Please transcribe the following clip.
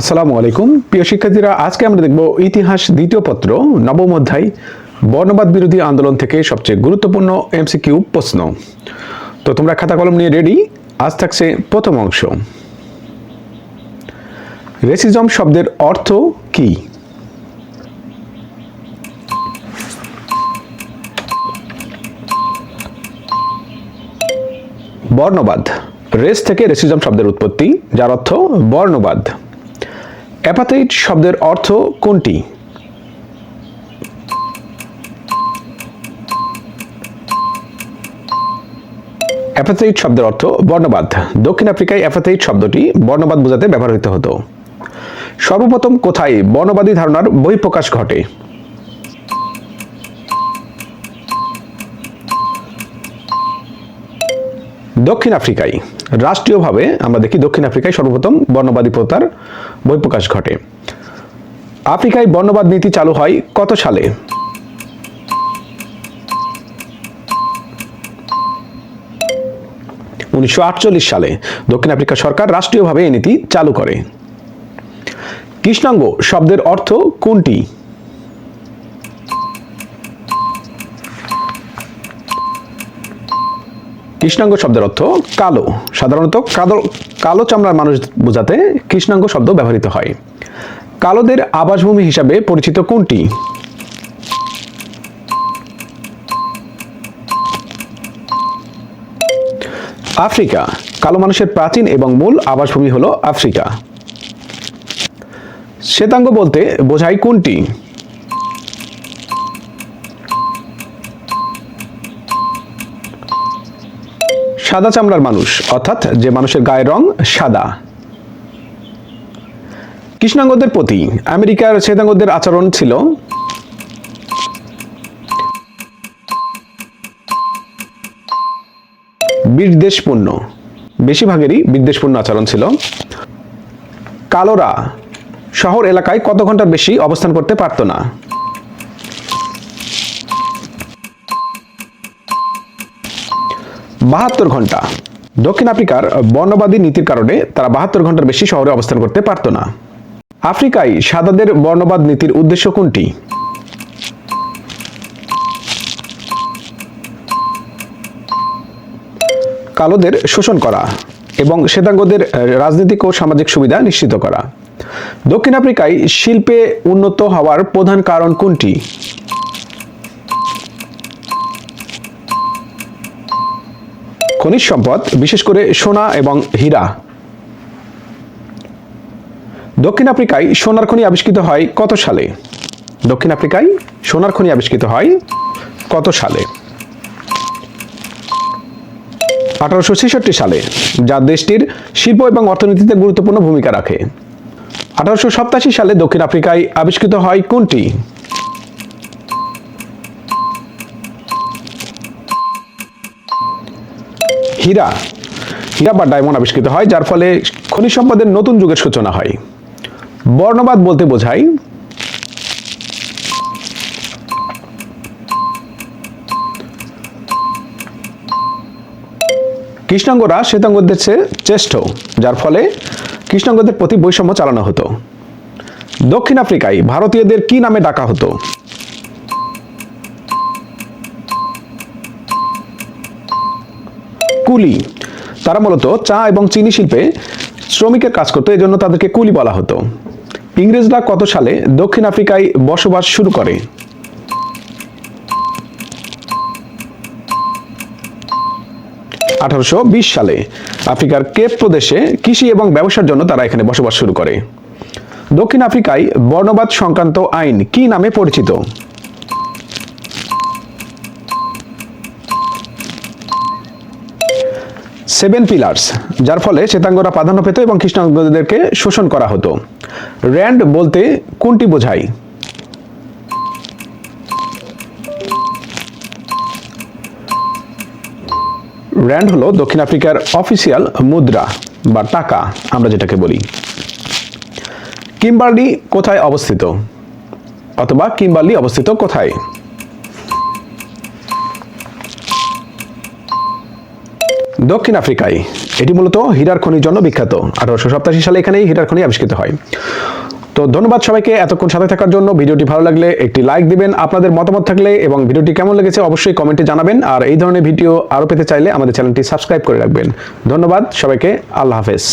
আসসালামু আলাইকুম। প্রিয় শিক্ষার্থীরা, আজকে আমরা দেখব ইতিহাস দ্বিতীয় পত্র, নবম অধ্যায়, বর্ণবাদ বিরোধী আন্দোলন থেকে সবচেয়ে গুরুত্বপূর্ণ এমসিকিউ প্রশ্ন। তো তোমরা খাতা কলম নিয়ে রেডি? আজ থাকছে প্রথম অংশ। রেসিজম শব্দের অর্থ কি? বর্ণবাদ। রেস থেকে রেসিজম শব্দের উৎপত্তি, যার অর্থ বর্ণবাদ। অ্যাপাথাইট শব্দের অর্থ কোনটি? অ্যাপাথাইট শব্দের অর্থ বর্ণবাদ। দক্ষিণ আফ্রিকায় অ্যাপাথাইট শব্দটি বর্ণবাদ বোঝাতে ব্যবহৃত হতো। সর্বপ্রথম কোথায় বর্ণবাদী ধারণার বহিঃপ্রকাশ ঘটে? দক্ষিণ আফ্রিকায়, রাষ্ট্রীয়ভাবে আমরা দেখি দক্ষিণ আফ্রিকায় সর্বপ্রথম বর্ণবাদী প্রথার বহিঃপ্রকাশ ঘটে। আফ্রিকায় বর্ণবাদ নীতি চালু হয় কত সালে? উনিশশো আটচল্লিশ সালে দক্ষিণ আফ্রিকা সরকার রাষ্ট্রীয়ভাবে এই নীতি চালু করে। কৃষ্ণাঙ্গ শব্দের অর্থ কোনটি? কৃষ্ণাঙ্গ শব্দের অর্থ কালো। সাধারণত কালো কালো চামড়ার মানুষ বোঝাতে কৃষ্ণাঙ্গ শব্দ ব্যবহৃত হয়। কালোদের আবাসভূমি হিসাবে পরিচিত কোনটি? আফ্রিকা। কালো মানুষের প্রাচীন এবং মূল আবাসভূমি হল আফ্রিকা। শ্বেতাঙ্গ বলতে বোঝায় কোনটি? সাদা চামড়ার মানুষ, অর্থাৎ যে মানুষের গায়ের রং সাদা। কৃষ্ণাঙ্গদের প্রতি আমেরিকার শ্বেতাঙ্গদের আচরণ ছিল বিদ্বেষপূর্ণ। বেশিরভাগেরই বিদ্বেষপূর্ণ আচরণ ছিল। কালোরা শহর এলাকায় কত ঘণ্টার বেশি অবস্থান করতে পারত না। বাহাত্তর ঘণ্টা। দক্ষিণ আফ্রিকার বর্ণবাদী নীতির কারণে তারা বাহাত্তর ঘণ্টার বেশি শহরে অবস্থান করতে পারত না। আফ্রিকায় সাদাদের বর্ণবাদ নীতির উদ্দেশ্য কোনটি? কালোদের শোষণ করা এবং শ্বেতাঙ্গদের রাজনৈতিক ও সামাজিক সুবিধা নিশ্চিত করা। দক্ষিণ আফ্রিকায় শিল্পে উন্নত হওয়ার প্রধান কারণ কোনটি? খনিজ সম্পদ, বিশেষ করে সোনা এবং হীরা। দক্ষিণ আফ্রিকায় সোনার খনি আবিষ্কৃত হয় কত সালে? দক্ষিণ আফ্রিকায় সোনার খনি আবিষ্কৃত হয় কত সালে? আঠারোশো ছেষট্টি সালে, যা দেশটির শিল্প এবং অর্থনীতিতে গুরুত্বপূর্ণ ভূমিকা রাখে। আঠারোশো সালে দক্ষিণ আফ্রিকায় আবিষ্কৃত হয় কোনটি? হীরা। হীরা বা ডায়মন্ড আবিষ্কৃত হয়, যার ফলে খনিজ সম্পদের নতুন যুগের সূচনা হয়। বর্ণবাদ বলতে বোঝায়, কৃষ্ণাঙ্গরা শ্বেতাঙ্গদের চেয়ে শ্রেষ্ঠ যার ফলে কৃষ্ণাঙ্গদের প্রতি বৈষম্য চালানো হতো। দক্ষিণ আফ্রিকায় ভারতীয়দের কি নামে ডাকা হতো? কুলি। তারা মূলত চা এবং চিনি শিল্পে শ্রমিকের কাজ করতো, এজন্য তাদেরকে কুলি বলা হতো। ইংরেজরা কত সালে দক্ষিণ আফ্রিকায় বসবাস শুরু করে? আঠারোশো বিশ সালে আফ্রিকার কেপ প্রদেশে কৃষি এবং ব্যবসার জন্য তারা এখানে বসবাস শুরু করে। দক্ষিণ আফ্রিকায় বর্ণবাদ সংক্রান্ত আইন কি নামে পরিচিত? সেভেন পিলার্স যার ফলে শ্বেতাঙ্গরা প্রাধান্য পেত এবং কৃষ্ণাঙ্গদেরকে শোষণ করা হতো। র্যান্ড বলতে কোনটি বোঝায়? র্যান্ড হলো দক্ষিণ আফ্রিকার অফিসিয়াল মুদ্রা বা টাকা, আমরা যেটাকে বলি। কিম্বার্লি কোথায় অবস্থিত? অথবা কিম্বার্লি অবস্থিত কোথায়? দক্ষিণ আফ্রিকায়, এটি মূলত হীরার খনির জন্য বিখ্যাত। আঠারোশো সপ্তাশি সালে এখানেই হীরার খনি আবিষ্কৃত হয়। তো ধন্যবাদ সবাইকে এতক্ষণ সাথে থাকার জন্য। ভিডিওটি ভালো লাগলে একটি লাইক দিবেন, আপনাদের মতামত থাকলে এবং ভিডিওটি কেমন লেগেছে অবশ্যই কমেন্টে জানাবেন। আর এই ধরনের ভিডিও আরও পেতে চাইলে আমাদের চ্যানেলটি সাবস্ক্রাইব করে রাখবেন। ধন্যবাদ সবাইকে, আল্লাহ হাফেজ।